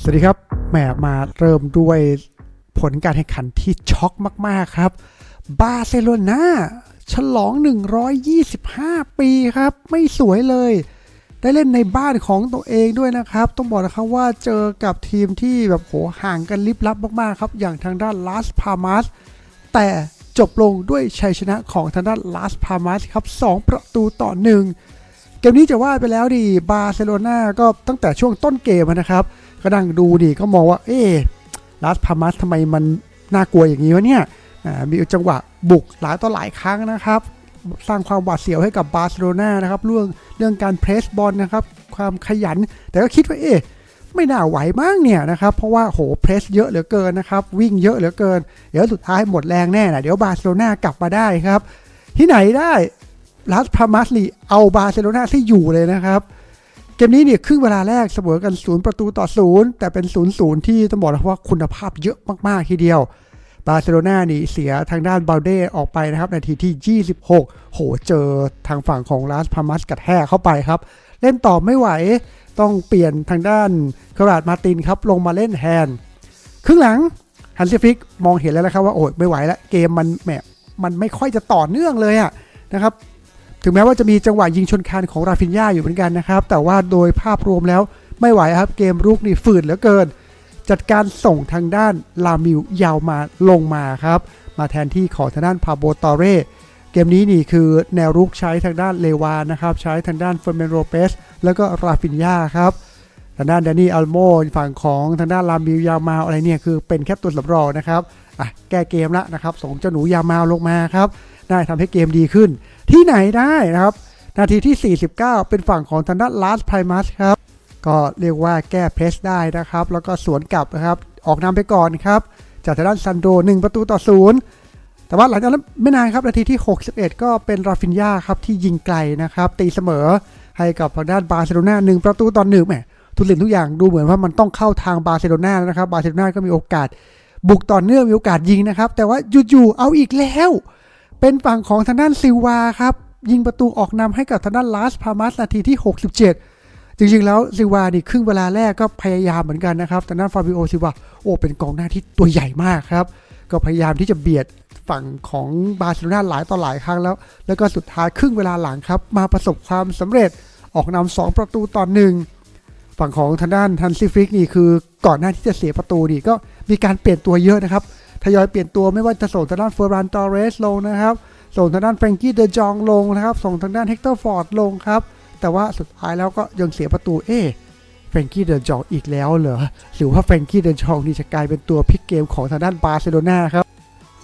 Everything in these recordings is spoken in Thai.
สวัสดีครับแหมมาเริ่มด้วยผลการแข่งขันที่ช็อกมากๆครับ บาร์เซโลนาฉลอง 125 ปีครับ ไม่สวยเลย ได้เล่นในบ้านของตัวเองด้วยนะครับ ต้องบอกนะครับว่าเจอกับทีมที่แบบโหห่างกันลิบลับมากๆครับ อย่างทางด้านลาสพามาสแต่จบลงด้วยชัยชนะของทางด้านลาสพามาสครับ 2 ประตูต่อหนึ่งเกมนี้จะว่าไปแล้วดิบาร์เซโลนาก็ตั้งแต่ช่วงต้นเกมนะครับ ก็นั่งดูดิก็มองว่า เอ๊ลาสพามัสทำไมมันน่ากลัวอย่างนี้วะเนี่ยอ่ามีจังหวะบุกหลายต่อหลายครั้งนะครับ สร้างความหวาดเสียวให้กับบาร์เซโลนานะครับเรื่องเรื่องการเพรสบอลนะครับ ความขยัน แต่ก็คิดว่าเอ๊ไม่น่าไหวมั้งเนี่ยนะครับ เพราะว่าโหเพรสเยอะเหลือเกินนะครับ วิ่งเยอะเหลือเกิน เดี๋ยวสุดท้ายหมดแรงแน่นะเดี๋ยวบาร์เซโลนากลับมาได้ครับ ที่ไหนได้ลาสพามัสลีเอาบาร์เซโลนาที่อยู่เลยนะครับ เกมนี้เนี่ยครึ่งเวลาแรกเสมอกันศูนย์ประตูต่อศูนย์แต่เป็นศูนย์ศูนย์ที่ต้องบอกนะว่าคุณภาพเยอะมาก ๆ ทีเดียว บาร์เซโลนานี่เสียทางด้านบาลเด้ออกไปนะครับ นาทีที่ 26 โหเจอทางฝั่งของลาสพามัสกัดแห่เข้าไปครับ เล่นต่อไม่ไหวต้องเปลี่ยนทางด้านคาราดมาตินครับ ลงมาเล่นแฮนครึ่งหลังฮันซิฟิกมองเห็นแล้วนะครับว่าโอ้ยไม่ไหวแล้วเกมมันแหมมันไม่ค่อยจะต่อเนื่องเลยอะนะครับ ถึงแม้ว่าจะมีจังหวะยิงชนคานของราฟินญาอยู่เหมือนกันนะครับ แต่ว่าโดยภาพรวมแล้วไม่ไหวครับเกมรุกนี่ฝืดเหลือเกิน จัดการส่งทางด้านลามิวยาวมาลงมาครับ มาแทนที่ของทางด้านพาโบตอเร่เกมนี้นี่คือแนวรุกใช้ทางด้านเลวานะครับ ใช้ทางด้านเฟอร์เมนโรเปสแล้วก็ราฟินญาครับทางด้านแดนนี่อัลโมฝั่งของทางด้านลามิวยาวมาอะไรเนี่ยคือเป็นแค่ตัวสำรองนะครับอะแก้เกมละนะครับส่งเจ้าหนูยาวมาลงมาครับ ได้ทำให้เกมดีขึ้น ที่ไหนได้นะครับ นาทีที่ 49 เป็นฝั่งของทางด้านลาสไพรมัสครับ ก็เรียกว่าแก้เพรสได้นะครับ แล้วก็สวนกลับนะครับ ออกนำไปก่อนครับ จากทางด้านซันโด 1 ประตูต่อศูนย์แต่ว่าหลังจากนั้นไม่นานครับนาทีที่ 61 ก็เป็นราฟินญาครับที่ยิงไกลนะครับ ตีเสมอให้กับทางด้านบาร์เซโลนา1ประตูต่อหนึ่งแหมทุกสิ่งทุกอย่างดูเหมือนว่ามันต้องเข้าทางบาร์เซโลนาแล้วนะครับบาร์เซโลนาก็มีโอกาสบุกต่อเนื่องมีโอกาสยิงนะครับ แต่ว่าอยู่ๆเอาอีกแล้ว เป็นฝั่งของทางด้านซิลวาครับ ยิงประตูออกนำให้กับทางด้านลาสพามัสนาทีที่ 67 จริงๆแล้วซิลวานี่ครึ่งเวลาแรกก็พยายามเหมือนกันนะครับทางด้านฟาบิโอซิลวาโอ้เป็นกองหน้าที่ตัวใหญ่มากครับ ก็พยายามที่จะเบียดฝั่งของบาร์เซโลนาหลายต่อหลายครั้งแล้ว แล้วก็สุดท้ายครึ่งเวลาหลังครับ มาประสบความสำเร็จออกนำสองประตูต่อหนึ่งฝั่งของทางด้านทันซิฟิกนี่คือก่อนหน้าที่จะเสียประตูนี่ก็มีการเปลี่ยนตัวเยอะนะครับ ทยอยเปลี่ยนตัวไม่ว่าจะส่งทางด้านเฟอร์รันตอเรสลงนะครับส่งทางด้านแฟรงกี้เดจองลงนะครับส่งทางด้านเฮกเตอร์ฟอร์ดลงครับ แต่ว่าสุดท้ายแล้วก็ยังเสียประตูเอ๊แฟรงกี้เดจองอีกแล้วเหรอหรือว่าแฟรงกี้เดจองนี่จะกลายเป็นตัวพลิกเกมของทางด้านบาร์เซโลนาครับ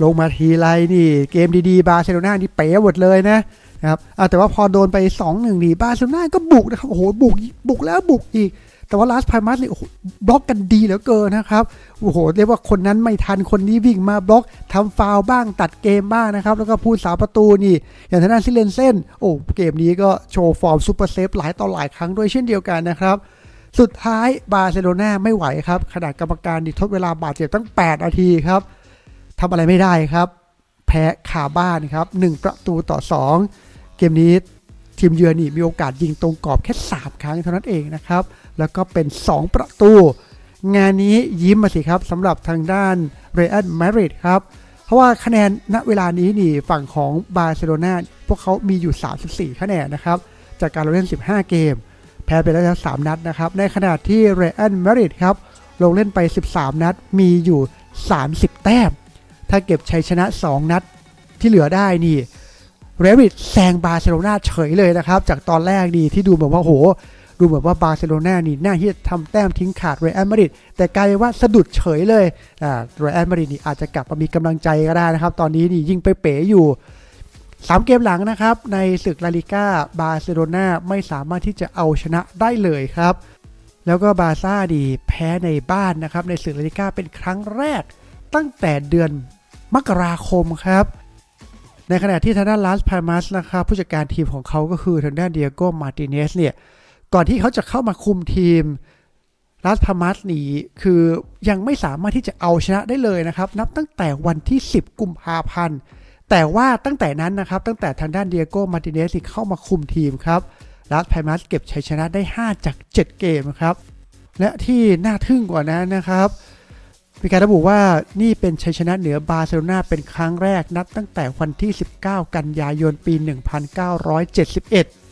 ลงมาทีไรนี่เกมดีๆบาร์เซโลนานี่เป๋หมดเลยนะนะครับแต่ว่าพอโดนไป 2-1 นี่บาร์เซโลนาก็บุกนะครับโอ้โหบุกบุกแล้วบุกอีก แต่ว่าลาสพายมัสนี่โอ้โหบล็อกกันดีเหลือเกินนะครับโอ้โหเรียกว่าคนนั้นไม่ทันคนนี้วิ่งมาบล็อกทำฟาวบ้างตัดเกมบ้างนะครับ แล้วก็พูดสาประตูนี่ อย่างทางด้านซิเลนเซนโอ้เกมนี้ก็โชว์ฟอร์มซูเปอร์เซฟหลายต่อหลายครั้งด้วยเช่นเดียวกันนะครับสุดท้ายบาร์เซโลนาไม่ไหวครับขนาดกรรมการนี่ทดเวลาบาดเจ็บตั้ง 8 นาทีครับทำอะไรไม่ได้ครับ แพ้ขาบ้านครับ 1 ประตูต่อ 2 เกมนี้ทีมเยือนนี่มีโอกาสยิงตรงกรอบแค่ 3 ครั้งเท่านั้นเองนะครับ แล้วก็เป็น 2 ประตู งานนี้ยิ้มมาสิครับสำหรับทางด้านเรอัลมาดริดครับ เพราะว่าคะแนนณเวลานี้นี่ฝั่งของบาร์เซโลนาพวกเขามีอยู่ 34 คะแนนนะครับ จากการลงเล่น 15 เกม แพ้ไปแล้ว 3 นัดนะครับ ในขณะที่เรอัลมาดริดครับลงเล่นไป 13 นัดมีอยู่ 30 แต้ม ถ้าเก็บชัยชนะ 2 นัดที่เหลือได้นี่เรอัลมาดริดแซงบาร์เซโลนาเฉยเลยนะครับ จากตอนแรกดีที่ดูเหมือนว่าโห ดูเหมือนว่าบาร์เซโลนานี่น่าที่จะทำแต้มทิ้งขาดเรอัลมาดริดแต่กลายเป็นว่าสะดุดเฉยเลยอ่าเรอัลมาดริดนี่อาจจะกลับมามีกำลังใจก็ได้นะครับ ตอนนี้นี่ยิ่งไปเป๋อยู่3เกมหลังนะครับ ในศึกลาลิก้าบาร์เซโลนาไม่สามารถที่จะเอาชนะได้เลยครับ แล้วก็บาซ่าดีแพ้ในบ้านนะครับ ในศึกลาลิก้าเป็นครั้งแรก ตั้งแต่เดือนมกราคมครับ ในขณะที่ทางด้านลาสพามัสนะครับ ผู้จัดการทีมของเขาก็คือทางด้านเดียโกมาร์ติเนสเนี่ย ก่อนที่เขาจะเข้ามาคุมทีมลาสพามัสนีคือยังไม่สามารถที่จะเอาชนะได้เลยนะครับ นับตั้งแต่วันที่ 10 กุมภาพันธ์ แต่ว่าตั้งแต่นั้นนะครับ ตั้งแต่ทางด้านเดียโก้มาร์ติเนสที่เข้ามาคุมทีมครับลาสพามัสเก็บชัยชนะได้ 5 จาก 7 เกมครับ และที่น่าทึ่งกว่านั้นนะครับ มีการระบุว่านี่เป็นชัยชนะเหนือบาร์เซโลนาเป็นครั้งแรกนับตั้งแต่วันที่ 19 กันยายนปี 1971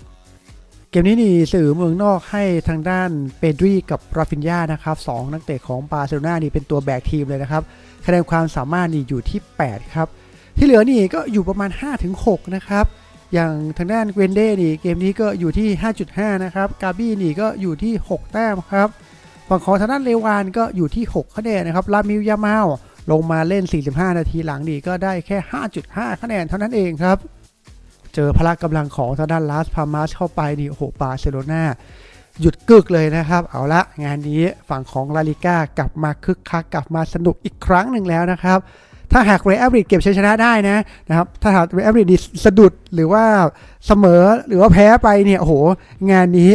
เกมนี้นี่สื่อเมืองนอกให้ทางด้านเปดรีกับราฟินยานะครับสองนักเตะของบาร์เซโลนานี่เป็นตัวแบกทีมเลยนะครับคะแนนความสามารถนี่อยู่ที่ 8 ครับ ที่เหลือนี่ก็อยู่ประมาณ 5-6 นะครับ อย่างทางด้านเกวนเด้นี่เกมนี้ก็อยู่ที่ 5.5 นะครับ กาบี้นี่ก็อยู่ที่ 6 แต้มครับฝั่งของทางด้านเลวานก็อยู่ที่ 6 คะแนนนะครับ ลามิลยามาลลงมาเล่น 45 นาทีหลังนี่ก็ได้แค่ 5.5 คะแนนเท่านั้นเองครับ เจอพละกำลังของทางด้านลาสพามาสเข้าไปนี่โอ้โหบาร์เซโลนาหยุดกึกเลยนะครับ เอาละงานนี้ฝั่งของลาลิก้ากลับมาคึกคักกลับมาสนุกอีกครั้งหนึ่งแล้วนะครับ ถ้าหากเรอัลมาดริดเก็บชัยชนะได้นะนะครับถ้าหากเรอัลมาดริดสะดุดหรือว่าเสมอหรือว่าแพ้ไปเนี่ยโอ้โห งานนี้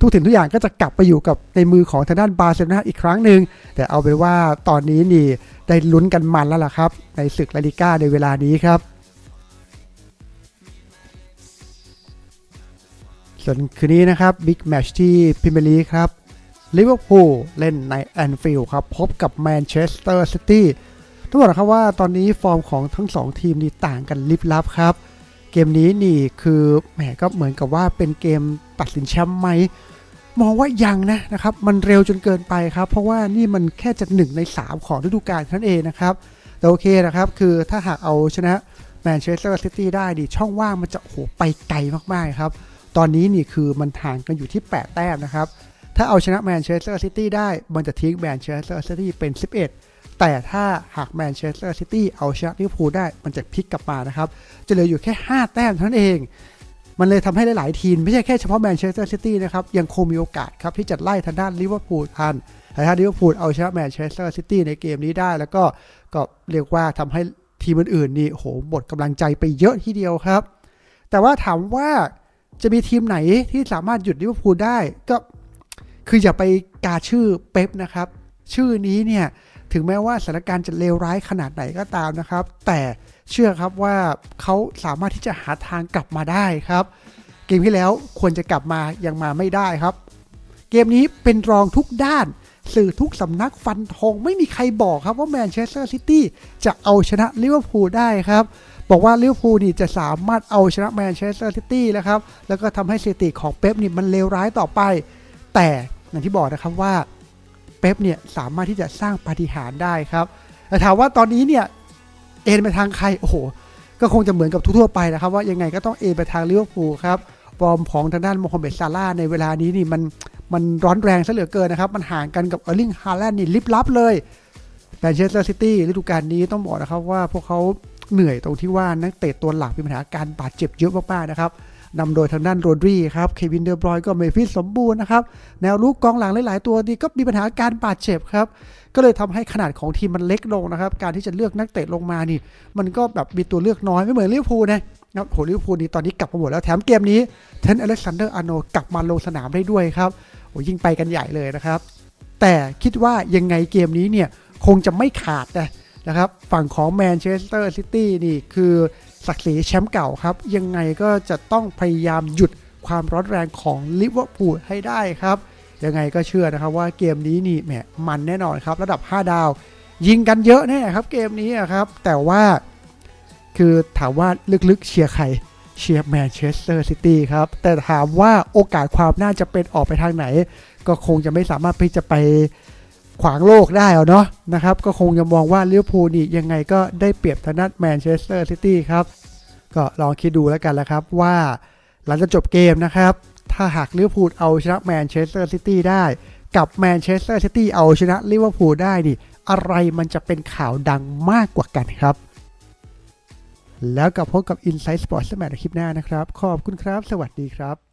ทุกถึงทุกอย่างก็จะกลับไปอยู่กับในมือของทางด้านบาร์เซโลนาอีกครั้งหนึ่งแต่เอาเป็นว่าตอนนี้นี่ได้ลุ้นกันมันแล้วล่ะครับ ในศึกลาลิก้าในเวลานี้ครับ ส่วนคืนนี้นะครับบิ๊กแมชที่พรีเมียร์ลีครับลิเวอร์พูลเล่นในแอนฟิลด์ครับ พบกับแมนเชสเตอร์ซิตี้ต้องบอกนะครับว่าตอนนี้ฟอร์มของทั้ง 2 ทีมนี่ต่างกันลิบลับครับ เกมนี้นี่คือแหมก็เหมือนกับว่าเป็นเกมตัดสินแชมป์ไหม มองว่ายังนะนะครับ มันเร็วจนเกินไปครับ เพราะว่านี่มันแค่จะหนึ่งใน 3 ของฤดูกาลท่านั้นเองนะครับ แต่โอเคนะครับ คือถ้าหากเอาชนะแมนเชสเตอร์ซิตี้ได้ดิช่องว่างมันจะโอ้โหไปไกลมากๆครับ ตอนนี้นี่คือมันห่างกันอยู่ที่ 8 แต้มนะครับ ถ้าเอาชนะแมนเชสเตอร์ซิตี้ได้มันจะทิ้งแมนเชสเตอร์ซิตี้เป็น 11 แต่ถ้าหากแมนเชสเตอร์ซิตี้เอาชนะลิเวอร์พูลได้มันจะพลิกกลับมานะครับ จะเหลืออยู่แค่ 5 แต้มเท่านั้นเอง มันเลยทำให้หลาย ๆ ทีม ไม่ใช่แค่เฉพาะแมนเชสเตอร์ซิตี้นะครับยังคงมีโอกาสครับที่จะไล่ทางด้านลิเวอร์พูลทันแต่ถ้าลิเวอร์พูลเอาชนะแมนเชสเตอร์ซิตี้ในเกมนี้ได้ แล้วก็ก็เรียกว่าทำให้ทีมอื่นๆนี่โหหมดกำลังใจไปเยอะทีเดียวครับ แต่ว่าถามว่า จะมีทีมไหนที่สามารถหยุดลิเวอร์พูลได้ก็คืออย่าไปกาชื่อเป๊ปนะครับ ชื่อนี้เนี่ย ถึงแม้ว่าสถานการณ์จะเลวร้ายขนาดไหนก็ตามนะครับ แต่เชื่อครับว่าเขาสามารถที่จะหาทางกลับมาได้ครับ เกมที่แล้วควรจะกลับมายังมาไม่ได้ครับ เกมนี้เป็นรองทุกด้าน สื่อทุกสำนักฟันธงไม่มีใครบอกครับว่าแมนเชสเตอร์ซิตี้จะเอาชนะลิเวอร์พูลได้ครับ บอกว่าลิเวอร์พูลนี่จะสามารถเอาชนะแมนเชสเตอร์ซิตี้แล้วครับ แล้วก็ทำให้สถิติของเป๊ปนี่มันเลวร้ายต่อไป แต่อย่างที่บอกนะครับว่าเป๊ปเนี่ยสามารถที่จะสร้างปาฏิหาริย์ได้ครับแต่ถามว่าตอนนี้เนี่ยเอ็นไปทางใครโอ้โหก็คงจะเหมือนกับทั่วๆไปนะครับ ว่ายังไงก็ต้องเอ็นไปทางลิเวอร์พูลครับฟอร์มของทางด้านโมฮัมเหม็ดซาร่าในเวลานี้นี่มันมันร้อนแรงซะเหลือเกินนะครับ มันห่างกันกับเออร์ลิงฮาแลนด์นี่ลิบลับเลยแมนเชสเตอร์ซิตี้ฤดูกาลนี้ต้องบอกนะครับว่าพวกเขา เหนื่อยตรงที่ว่านักเตะตัวหลักมีปัญหาการบาดเจ็บเยอะมากๆนะครับนำโดยทางด้านโรดรีครับเควินเดอร์บรอยก็ไม่ฟิตสมบูรณ์นะครับ แนวลุกกองหลังหลาย ๆ ตัวนี่ก็มีปัญหาการบาดเจ็บครับ ก็เลยทำให้ขนาดของทีมมันเล็กลงนะครับ การที่จะเลือกนักเตะลงมานี่ มันก็แบบมีตัวเลือกน้อยไม่เหมือนลิเวอร์พูลนะครับโหลิเวอร์พูลนี่ตอนนี้กลับมาหมดแล้วแถมเกมนี้เทนอเล็กซานเดอร์อาโนกลับมาลงสนามได้ด้วยครับโอ้ยิ่งไปกันใหญ่เลยนะครับ แต่คิดว่ายังไงเกมนี้เนี่ยคงจะไม่ขาดนะ นะครับฝั่งของแมนเชสเตอร์ซิตี้นี่คือศักดิ์ศรีแชมป์เก่าครับ ยังไงก็จะต้องพยายามหยุดความร้อนแรงของลิเวอร์พูลให้ได้ครับ ยังไงก็เชื่อนะครับว่าเกมนี้นี่แหมมันแน่นอนครับ ระดับ 5 ดาว ยิงกันเยอะแน่ครับเกมนี้ครับ แต่ว่าคือถามว่าลึกๆเชียร์ใครเชียร์แมนเชสเตอร์ซิตี้ครับ แต่ถามว่าโอกาสความน่าจะเป็นออกไปทางไหน ก็คงจะไม่สามารถที่จะไป ขวางโลกได้เอาเนาะนะครับ ก็คงจะมองว่าลิเวอร์พูลนี่ยังไงก็ได้เปรียบทางด้านแมนเชสเตอร์ซิตี้ครับ ก็ลองคิดดูแล้วกันแล้วครับว่าหลังจากจบเกมนะครับ ถ้าหากลิเวอร์พูลเอาชนะแมนเชสเตอร์ซิตี้ได้ กับแมนเชสเตอร์ซิตี้เอาชนะลิเวอร์พูลได้นี่อะไรมันจะเป็นข่าวดังมากกว่ากันครับ แล้วกับพบกับ Inside Sports สมัยในคลิปหน้านะครับ ขอบคุณครับ สวัสดีครับ